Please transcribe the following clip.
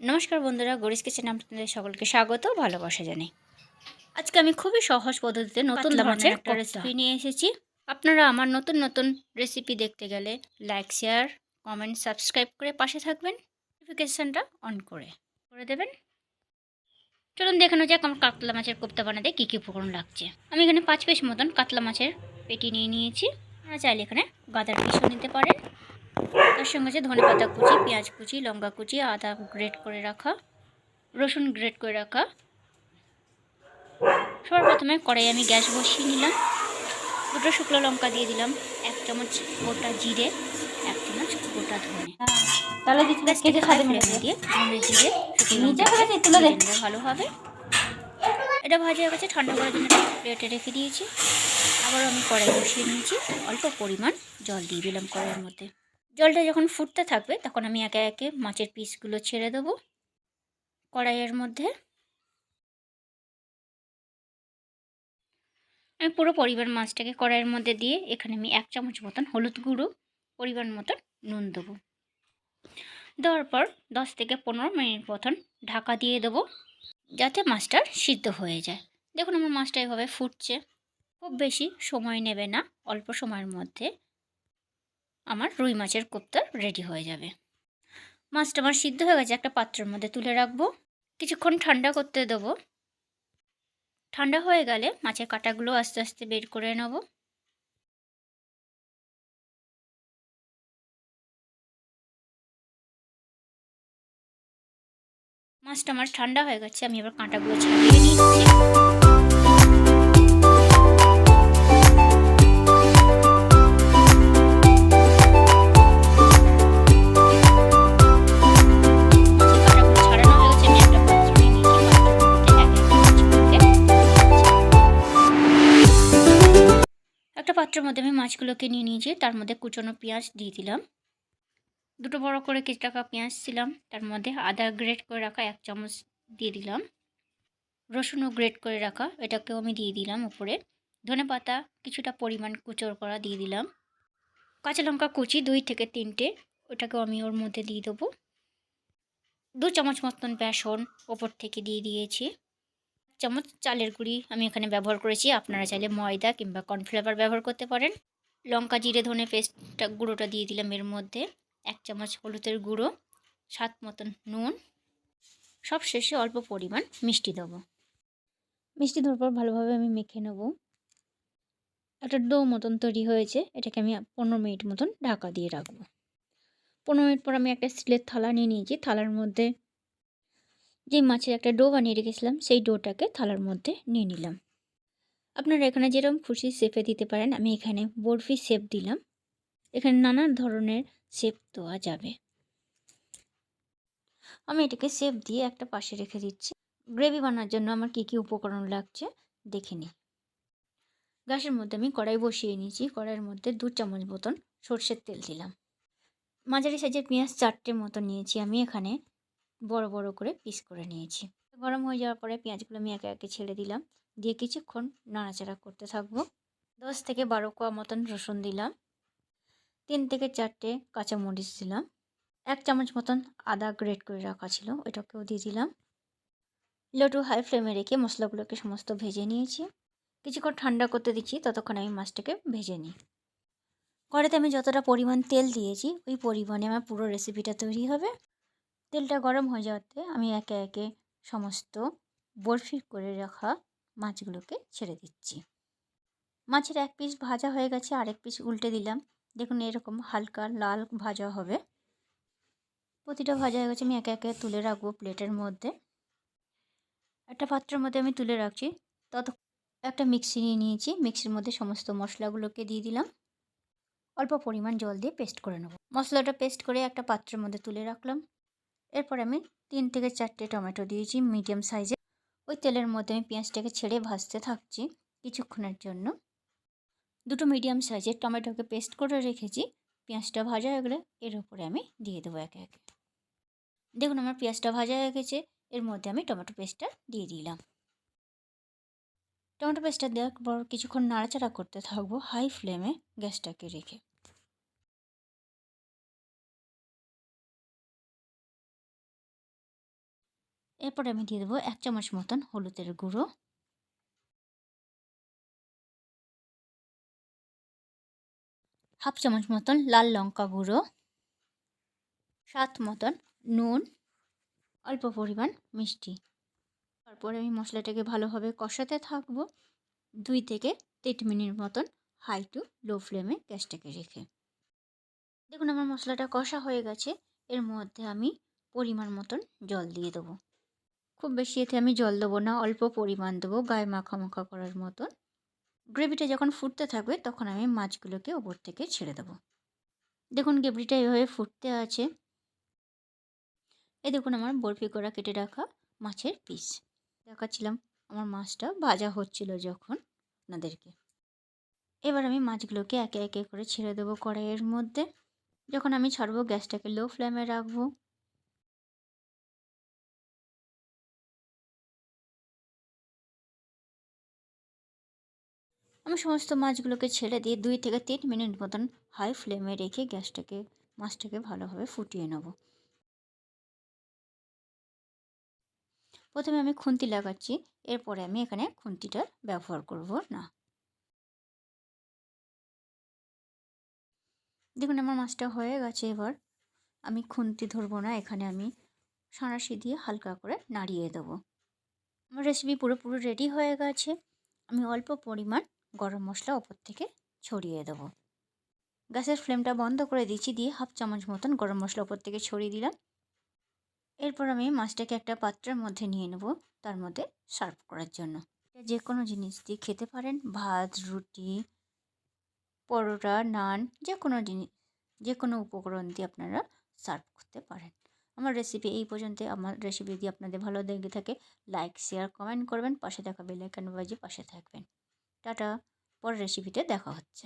নমস্কার বন্ধুরা গরিস কিচেন আপনাদের সকলকে স্বাগত ভালোবাসা জানাই। আজকে আমি খুবই সহজ পদ্ধতিতে নতুন মাছের একটা রেসিপি নিয়ে এসেছি। আপনারা আমার নতুন নতুন রেসিপি দেখতে গেলে লাইক শেয়ার কমেন্ট সাবস্ক্রাইব করে পাশে থাকবেন নোটিফিকেশানটা অন করে করে দেবেন। চলুন দেখানো যাক আমার কাতলা মাছের কোপ্তা বানাতে কী কী উপকরণ লাগছে। আমি এখানে পাঁচ পিস মতন কাতলা মাছের পেটি নিয়ে নিয়েছি। আপনারা চাইলে এখানে গাদার পিসও নিতে পারেন। তার সঙ্গে আছে ধনে পাতা কুচি পেঁয়াজ কুচি লঙ্কা কুচি আদা গ্রেট করে রাখা রসুন গ্রেট করে রাখা। সবার প্রথমে কড়াই আমি গ্যাস বসিয়ে নিলাম। দুটো শুকনো লঙ্কা দিয়ে দিলাম এক চামচ গোটা জিরে এক চামচ গোটা ধনে। তাহলে কেটে দিয়ে ধনে জিরে শুকনো লঙ্কা ভালো হবে। এটা ভাজা হয়ে গেছে ঠান্ডা করার জন্য প্লেটে রেখে দিয়েছি। আবার আমি কড়াই বসিয়ে নিয়েছি অল্প পরিমাণ জল দিয়ে দিলাম কড়াইয়ের মধ্যে। জলটা যখন ফুটতে থাকবে, তখন আমি একে একে মাছের পিসগুলো ছেড়ে দেবো কড়াইয়ের মধ্যে। আমি পুরো পরিবার মাছটাকে কড়াইয়ের মধ্যে দিয়ে এখানে আমি এক চামচ মতন হলুদ গুঁড়ো পরিমাণ মতন নুন দেবো। দেওয়ার পর দশ থেকে পনেরো মিনিট মতন ঢাকা দিয়ে দেবো যাতে মাছটা সিদ্ধ হয়ে যায়। দেখুন আমার মাছটা এভাবে ফুটছে। খুব বেশি সময় নেবে না, অল্প সময়ের মধ্যে। আমার রুই মাছের কোপ্তা রেডি হয়ে যাবে। মাছটা আমার সিদ্ধ হয়ে গেছে, একটা পাত্রের মধ্যে তুলে রাখব। কিছুক্ষণ ঠান্ডা করতে দেবো। ঠান্ডা হয়ে গেলে মাছের কাঁটাগুলো আস্তে আস্তে বের করে নেব। মাছটা আমার ঠান্ডা হয়ে গেছে, আমি এবার কাঁটাগুলো ছাড়িয়ে নিচ্ছি। মাছগুলোকে নিয়ে নিয়েছি, তার মধ্যে কুচনো পেঁয়াজ দিয়ে দিলাম। দুটো বড় করে কিছু টাকা পেঁয়াজ ছিলাম, তার মধ্যে আদা গ্রেট করে রাখা এক চামচ দিয়ে দিলাম। রসুনও গ্রেট করে রাখা, এটাকেও আমি দিয়ে দিলাম উপরে। ধনে পাতা কিছুটা পরিমাণ কুচোর করা দিয়ে দিলাম। কাঁচা লঙ্কা কুচি দুই থেকে তিনটে, ওটাকেও আমি ওর মধ্যে দিয়ে দেবো। দু চামচ মতন বেসন ওপর থেকে দিয়ে দিয়েছি। চামচ চালের গুঁড়ি আমি এখানে ব্যবহার করেছি, আপনারা চাইলে ময়দা কিংবা কর্নফ্লেভার ব্যবহার করতে পারেন। লঙ্কা, জিরে, ধনে পেস্টটা গুঁড়োটা দিয়ে দিলাম এর মধ্যে। এক চামচ হলুদের গুঁড়ো, স্বাদ মতন নুন। সব শেষে অল্প পরিমাণ মিষ্টি দেবো। মিষ্টি দেওয়ার পর ভালোভাবে আমি মেখে নেব। একটা ডো মতন তৈরি হয়েছে, এটাকে আমি পনেরো মিনিট মতন ঢাকা দিয়ে রাখব। পনেরো মিনিট পর আমি একটা স্টিলের থালা নিয়ে নিয়েছি। থালার মধ্যে যে মাছের একটা ডো বানিয়ে রেখেছিলাম, সেই ডোটাকে থালার মধ্যে নিয়ে নিলাম। আপনারা এখানে যেরকম খুশি শেপে দিতে পারেন, আমি এখানে বরফি শেপ দিলাম। এখানে নানা ধরনের শেপ দেওয়া যাবে। আমি এটাকে শেপ দিয়ে একটা পাশে রেখে দিচ্ছি। গ্রেভি বানানোর জন্য আমার কী কী উপকরণ লাগছে, দেখে নিই। গ্যাসের মধ্যে আমি কড়াই বসিয়ে নিয়েছি। কড়াইয়ের মধ্যে দু চামচ মতন সর্ষের তেল দিলাম। মাঝারি সাইজের পেঁয়াজ চারটে মতো নিয়েছি আমি এখানে। বড় বড় করে পিস করে নিয়েছি। গরম হয়ে যাওয়ার পরে পেঁয়াজগুলো আমি একে একে ছেড়ে দিলাম। দিয়ে কিছুক্ষণ নাড়াচাড়া করতে থাকব। দশ থেকে বারো কোয়া মতন রসুন দিলাম। তিন থেকে চারটে কাঁচামরিচ দিলাম। এক চামচ মতন আদা গ্রেট করে রাখা ছিল এটাকেও দিয়ে দিলাম। লো টু হাই ফ্লেমে রেখে মশলাগুলোকে সমস্ত ভেজে নিয়েছি। কিছুক্ষণ ঠান্ডা করতে দিচ্ছি, ততক্ষণ আমি মাছটাকে ভেজে নিই। কড়াইতে আমি যতটা পরিমাণ তেল দিয়েছি, ওই পরিমাণে আমার পুরো রেসিপিটা তৈরি হবে। তেলটা গরম হয়ে যাওয়াতে আমি একে একে সমস্ত বরফি করে রাখা মাছগুলোকে ছেড়ে দিচ্ছি। মাছের এক পিস ভাজা হয়ে গেছে, আরেক পিস উল্টে দিলাম। দেখুন, এরকম হালকা লাল ভাজা হবে। প্রতিটা ভাজা হয়ে গেছে, আমি একে একে তুলে রাখব প্লেটের মধ্যে। একটা পাত্রের মধ্যে আমি তুলে রাখছি। তত একটা মিক্সি নিয়ে নিয়েছি। মিক্সির মধ্যে সমস্ত মশলাগুলোকে দিয়ে দিলাম। অল্প পরিমাণ জল দিয়ে পেস্ট করে নেব। মশলাটা পেস্ট করে একটা পাত্রের মধ্যে তুলে রাখলাম। এরপর আমি তিন থেকে চারটে টমেটো দিয়েছি মিডিয়াম সাইজে ওই তেলের মধ্যে আমি পেঁয়াজটাকে ছেড়ে ভাজতে থাকছি কিছুক্ষণের জন্য। দুটো মিডিয়াম সাইজের টমেটোকে পেস্ট করে রেখেছি। পেঁয়াজটা ভাজা হয়ে গেলে এর উপরে আমি দিয়ে দেবো একে একে। দেখুন আমার পেঁয়াজটা ভাজা হয়ে গেছে, এর মধ্যে আমি টমেটো পেস্টটা দিয়ে দিলাম। টমেটো পেস্টটা দেওয়ার পর কিছুক্ষণ নাড়াচাড়া করতে থাকব হাই ফ্লেমে গ্যাসটাকে রেখে। এরপর আমি দিয়ে দেবো এক চামচ মতন হলুদের গুঁড়ো। হাফ চামচ মতন লাল লঙ্কা গুঁড়ো। স্বাদ মতন নুন। অল্প পরিমাণ মিষ্টি। তারপরে আমি মশলাটাকে ভালোভাবে কষাতে থাকব। দুই থেকে তিন মিনিট মতন হাই টু লো ফ্লেমে গ্যাসটাকে রেখে। দেখুন আমার মশলাটা কষা হয়ে গেছে। এর মধ্যে আমি পরিমাণ মতন জল দিয়ে দেবো। খুব বেশি এতে আমি জল দেবো না, অল্প পরিমাণ দেবো গায়ে মাখা মাখা করার মতন। গ্রেভিটা যখন ফুটতে থাকবে তখন আমি মাছগুলোকে ওপর থেকে ছেড়ে দেবো। দেখুন গ্রেভিটা এভাবে ফুটতে আছে। এই দেখুন আমার বরফি করা কেটে রাখা মাছের পিস দেখাচ্ছিলাম আমার মাছটা ভাজা হচ্ছিল যখন আপনাদেরকে। এবার আমি মাছগুলোকে একে একে করে ছেড়ে দেবো কড়াইয়ের মধ্যে। যখন আমি ছাড়বো গ্যাসটাকে লো ফ্লেমে রাখব। আমি সমস্ত মাছগুলোকে ছেড়ে দিয়ে দুই থেকে তিন মিনিট মতন হাই ফ্লেমে রেখে গ্যাসটাকে, মাছটাকে ভালোভাবে ফুটিয়ে নেব। প্রথমে আমি খুন্তি লাগাচ্ছি, এরপরে আমি এখানে খুন্তিটা ব্যবহার করব না। দেখুন, আমার মাছটা হয়ে গেছে এবার। আমি খুন্তি ধরবো না, এখানে আমি সাঁড়াশি দিয়ে হালকা করে নাড়িয়ে দেবো। আমার রেসিপি পুরোপুরি রেডি হয়ে গেছে। আমি অল্প পরিমাণ গরম মশলা ওপর থেকে ছড়িয়ে দেবো। গ্যাসের ফ্লেমটা বন্ধ করে দিচ্ছি দিয়ে হাফ চামচ মতন গরম মশলা ওপর থেকে ছড়িয়ে দিলাম। এরপর আমি মাছটাকে একটা পাত্রের মধ্যে নিয়ে নেব, তার মধ্যে সার্ভ করার জন্য। যে কোনো জিনিস দিয়ে খেতে পারেন, ভাত, রুটি, পরোটা, নান, যে কোনো জিনিস যে কোনো উপকরণ দিয়ে আপনারা সার্ভ করতে পারেন। আমার রেসিপি এই পর্যন্ত। আমার রেসিপি যদি আপনাদের ভালো লেগে থাকে, লাইক, শেয়ার, কমেন্ট করবেন। পাশে থাকা বেলাইকান বাজিয়ে পাশে থাকবেন। টাটা পরের রেসিপিতে দেখা হচ্ছে।